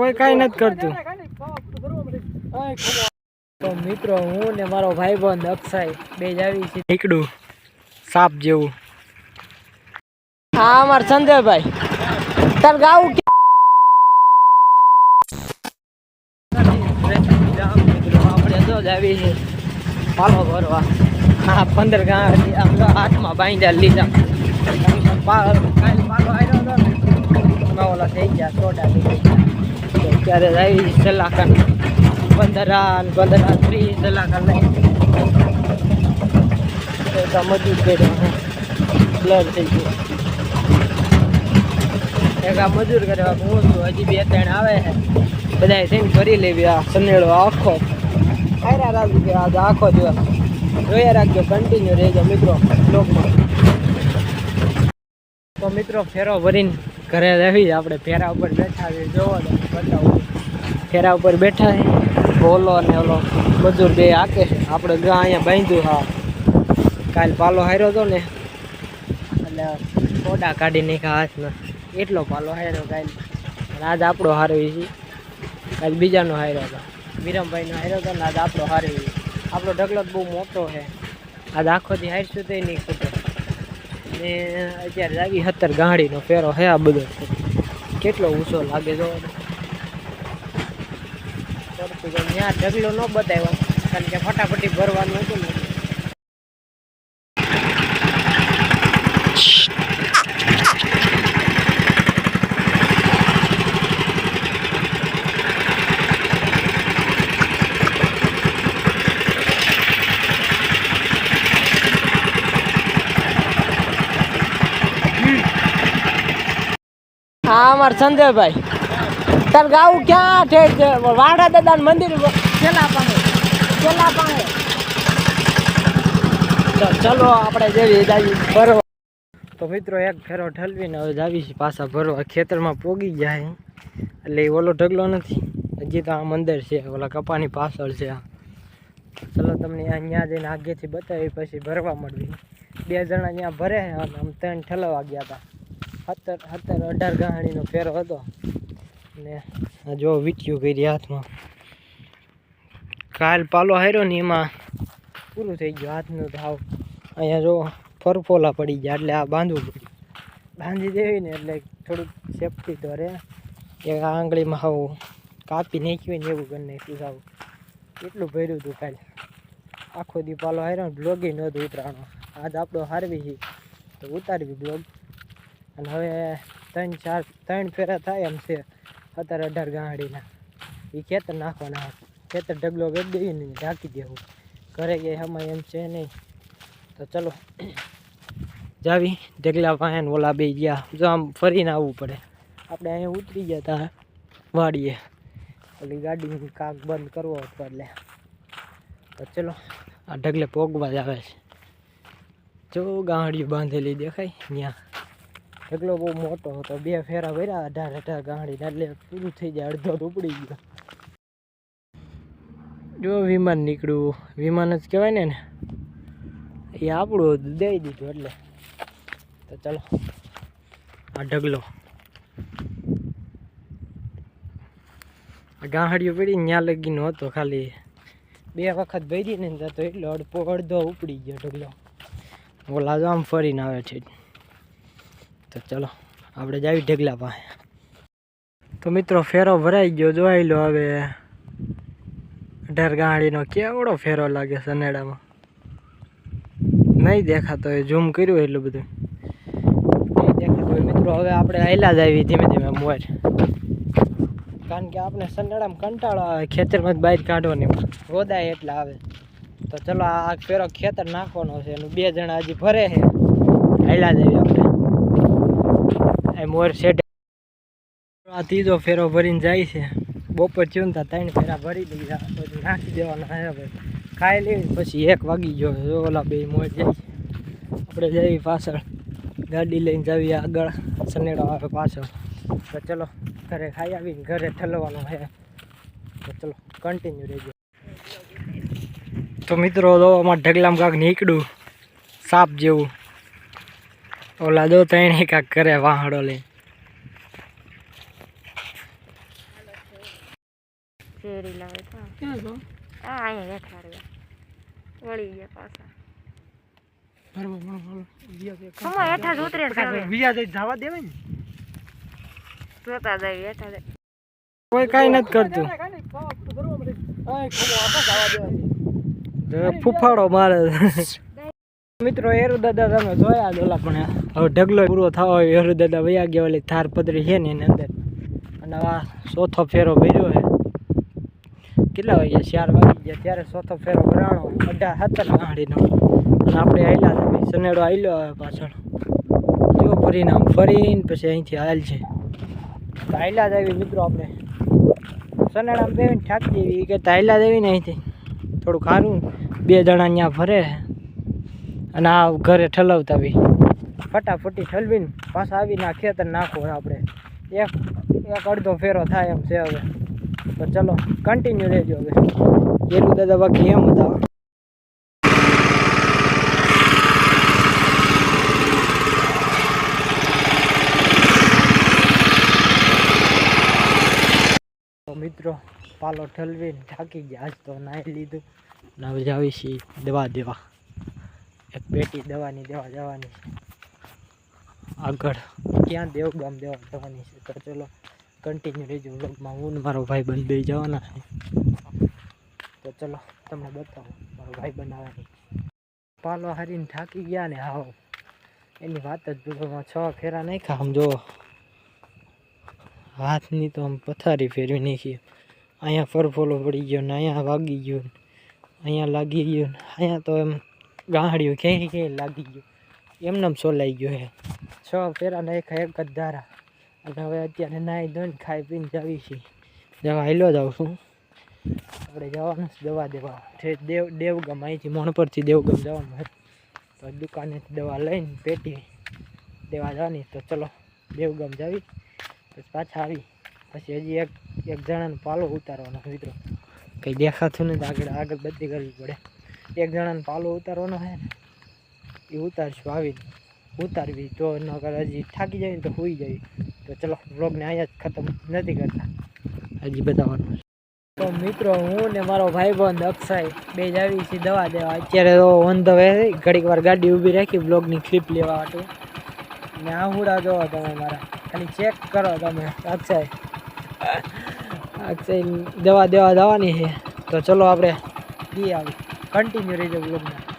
કોઈ કાંઈ નથી કરતું. તો મિત્રો હું ને મારો ભાઈબંધ અક્ષય બે જ આવી છે. નીકળું. સાપ જેવું. હા અમાર સંજયભાઈ. તાર ગાવું આપણે તો જ આવી છે પાલો ભરવા હા પંદર ગાંઠ આમ તો હાથમાં બાંધ્યા લીધા. પાલો આવ્યો હતો ને ઓલા થઈ ગયા સોડા થઈ ગયા ત્યારે આવી સલાહકાર. પંદરા પંદરા ત્રીસ સલાહકાર લઈ મજૂર કર્યો બ્લર થઈ ગયું. એક આ મજૂર કરવા હું છું, હજી બે ત્રણ આવે છે. બધા થઈને કરી લેવી આ સનેડો આખો. ખાયરા રાખજો કે આજે આખો દિવસ. જોયા રાખજો કન્ટિન્યુ રહેજો મિત્રો. બ્લોગમાં. તો મિત્રો, ફેરો ભરીને ઘરે રહી આપણે ફેરા ઉપર બેઠા છે, જોવો ને બતાવું. ફેરા ઉપર બેઠા છે ઓલો અને ઓલો મજૂર બે આકે છે. આપણે ગા અહીંયા બાંધ્યું હા. કાલ પાલો હાર્યો હતો ને, એટલે ફોટા કાઢી નાખ્યા હાથમાં. એટલો પાલો હાર્યો કાલ. આજ આપણો હારવી છે. કાલ બીજાનો હાર્યો હતો. વિરમભાઈનો હાર્યો હતો ને આજ આપણો હારવી આપણો ઢગલો બહુ મોટો છે. આજ આખોથી હારશું તો નહીં ખૂટે. ને અત્યારે લાગી સત્તર ગાડીનો ફેરો હે આ બધો. કેટલો ઊંચો લાગે જો ત્યાં ઢગલો ન બતાવ્યો, કારણ કે ફટાફટી ભરવાનું હતું ને હા અમાર સંજયભાઈ. તાર ગાવું ક્યાં છે? વાડા દાદા મંદિર છેલ્લા પાસે છેલ્લા પાસે ચલો આપણે જેવી જાવી ભરવા. તો મિત્રો, એક ફેરો ઠલવીને હવે જાવી પાછા ભરવા. ખેતરમાં પોગી ગયા એટલે એ ઓલો ઢગલો નથી. હજી તો આ મંદિર છે, ઓલા કપાની પાછળ છે આ. ચલો તમને અહીંયા જઈને આગેથી બતાવી, પછી ભરવા મળવી. બે જણા ત્યાં ભરે અને આમ ત્રણ ઠલવા ગયા હતા. સત્તર સત્તર અઢાર ગાહણીનો ફેરો હતો. ને જો વીટ્યું કરી હાથમાં. કાલ પાલો હાર્યો ને એમાં પૂરું થઈ ગયું, હાથનું ધાવ. અહીંયા જો ફરફોલા પડી ગયા, એટલે આ બાંધવું પડ્યું. બાંધી દેવી ને એટલે થોડુંક સેફટી તો રહે. એક આંગળીમાં આવું કાપી નાખ્યું ને એવું કરી નાખ્યું સાવ એટલું ભર્યું હતું કાલે. આખો દી પાલો હાર્યો ને બ્લોગી નહોતું ઉતરાણો. આજ આપણો હારવી છે. તો ઉતારવી બ્લોગ અને હવે ત્રણ ચાર, ત્રણ ફેરા થાય એમ છે. અત્યારે અઢાર ગાંડીના. એ ખેતર નાખવાના ખેતર ઢગલો વેચ દઈએ ને ઢાંકી દેવું. ઘરે ગઈ હમણાં એમ છે નહીં. તો ચલો. જાવી ઢગલા પાસે ને ઓલા બે ગયા. જો આમ ફરીને આવવું પડે. આપણે અહીંયા ઉતરી ગયા હતા વાડીએ. ઓલી ગાડી કાક બંધ કરવો હતો એટલે. તો ચલો, આ ઢગલે પોગવા જ આવે છે. જો ગાંડીઓ બાંધેલી દેખાય ત્યાં ઢગલો બહુ મોટો હતો. બે ફેરા ભર્યા, અઢાર અઢાર ગાંડી એટલે પૂરું થઈ જાય, અડધો ઉપડી ગયો. જો વિમાન નીકળ્યું. વિમાન જ કહેવાય ને એ આપણું દઈ દીધું એટલે. તો ચલો, આ ઢગલો. ગાંહડીઓ પડી ત્યાં લગીનો હતો ખાલી. બે વખત ભરી ને તો એટલો અડધો અડધો ઉપડી ગયો ઢગલો. ઓલા આમ ફરીને આવે છે તો ચલો, આપણે જાવી ઢગલા પાસે. તો મિત્રો, ફેરો ભરાઈ ગયો, જોઈ લો હવે. અઢાર ગાડીનો કેવડો ફેરો લાગે સનેડામાં. નહીં દેખાતો હોય ઝૂમ કર્યું એટલું બધું. નહીં દેખાતો મિત્રો, હવે આપણે આયલા જ આવી ધીમે ધીમે મોર કારણ કે આપણે સનેડામાં કંટાળો આવે, ખેતરમાં જ બહાર કાઢવાની રોદાય એટલા આવે. તો ચલો, આ ફેરો ખેતર નાખવાનો છે એનું બે જણા હજી ભરે છે. આયલા જ આવી આપણે. એ મોર સેટ આ ત્રીજો ફેરો ભરીને જાય છે. બપોર ને ત્રણ ફેરા ભરી દીધા. પછી નાખી દેવાના હે ખાઈ લેવી, પછી એક વાગી ગયો ઓલા બે મોર જાય આપણે જઈએ પાછળ. ગાડી લઈને જઈએ આગળ. સનેડો આવે પાછળ. તો ચલો, ઘરે ખાઈ આવીને ઘરે ઠલવાનું હે તો ચલો કન્ટિન્યુ રહેજો. તો મિત્રો, દવામાં ઢગલામાં કાંક નીકળ્યું. સાપ જેવું. ઓલા દો ત્રણે કાંક કરે વાહડો લઈ શેરી લાવે તો આ અહીંયા બેઠા રહ્યા. વળી ગયા પાછા. કોઈ કાંઈ નથી કરતું. ફૂફાડો મારે. મિત્રો એરુ દાદા તમે જોયા દોલા પણ હવે ઢગલો પૂરો થવા હોય એરુ દાદા વૈયા ગયા ઓલી થાર પદરી છે ને એની અંદર. અને આ ચોથો ફેરો ભર્યો છે. કેટલા વાગ્યા? ચાર વાગી ગયા. ત્યારે ચોથો ફેરો ભરાણો. અઢાર, સત્તર ગાડીનો. અને આપણે આવેલા હતા સનેડો આવેલો હવે પાછળ. જો ફરીને આમ ફરીને પછી અહીંથી હાલ છે. તો દેવી મિત્રો આપણે. સનેડામાં બેવીને ઠાકી દેવી. કે તાયલા દેવી ને અહીંથી. થોડું ખારું બે જણા ત્યાં ફરે. અને આ ઘરે ઠલવતા બી. ફટાફટી ઠલવીને પાછા આવીને આ ખેતર નાખવું આપણે. એક એક અડધો ફેરો થાય એમ છે હવે. તો ચલો કન્ટિન્યુ રહેજો હવે. એનું દાદા બાકી એમ હતા મિત્રો, પાલો ઠલવીને થાકી ગયા આજ તો નાહી લીધું. ને હવે જાવી છીએ દવા દેવા. એક પેટી દવાની દેવા જવાની. છે આગળ. ક્યાં દેવગામ દેવા જવાની છે? તો ચલો કન્ટિન્યુ રહેજો વ્લોગમાં હું ને મારો ભાઈ બંધ બે જવાના છે. તો ચલો તમને બતાવો મારો ભાઈ બનાવવાની. પાલો હારીને થાકી ગયા ને હાવ. એની વાત જ પૂછો છ ફેરા નાખ્યા. આમ જો હાથની તો આમ પથારી ફેરવી નાખી. અહીંયા ફરફોલો પડી ગયો ને અહીંયા વાગી ગયો ને અહીંયા લાગી ગયો ને અહીંયા તો એમ ગાંહડ્યું ક્યાંય ક્યાંય લાગી ગયું. એમને એમ સોલાઈ ગયો હે. છ ફેરા નાખ્યા એક જ ધારા. અને હવે અત્યારે નાહી ધોઈને ખાઈ પીને જાવી છીએ જવા હાલો જાઉં છું. આપણે જવાનું દવા દેવા. છે દેવ દેવગમ અહીંથી મોણ પરથી દેવગમ જવાનું હોય તો દુકાનેથી દવા લઈને પેટી દેવા જવાની. તો ચલો દેવગમ જાવી. પછી પાછા આવી. પછી હજી એક એક જણાનો પાલો ઉતારવાનો મિત્રો. કંઈ દેખાતું નથી. આગળ આગળ બધી કરવી પડે. એક જણાને પાલો ઉતારવાનો ને, એ ઉતારશું આવીને. ઉતારવી તો કરે, હજી થાકી જાય ને તો સુઈ જાય. તો ચલો, વ્લોગને અહીંયા જ ખતમ નથી કરતા. હજી બતાવવાનું છે. તો મિત્રો, હું ને મારો ભાઈબંધ અક્ષય બે જ આવી છીએ દવા દેવા. અત્યારે તો ઓન ધ વે ઘડીક વાર ગાડી ઊભી રાખી બ્લોગની ક્લિપ લેવા માટે. ને આહુડા જોવો તમે મારા. ખાલી ચેક કરો તમે, અક્ષય. અક્ષય દવા દેવા જવાની છે. તો ચલો આપણે દી આવી. કન્ટિન્યુ રહીજો બ્લોગમાં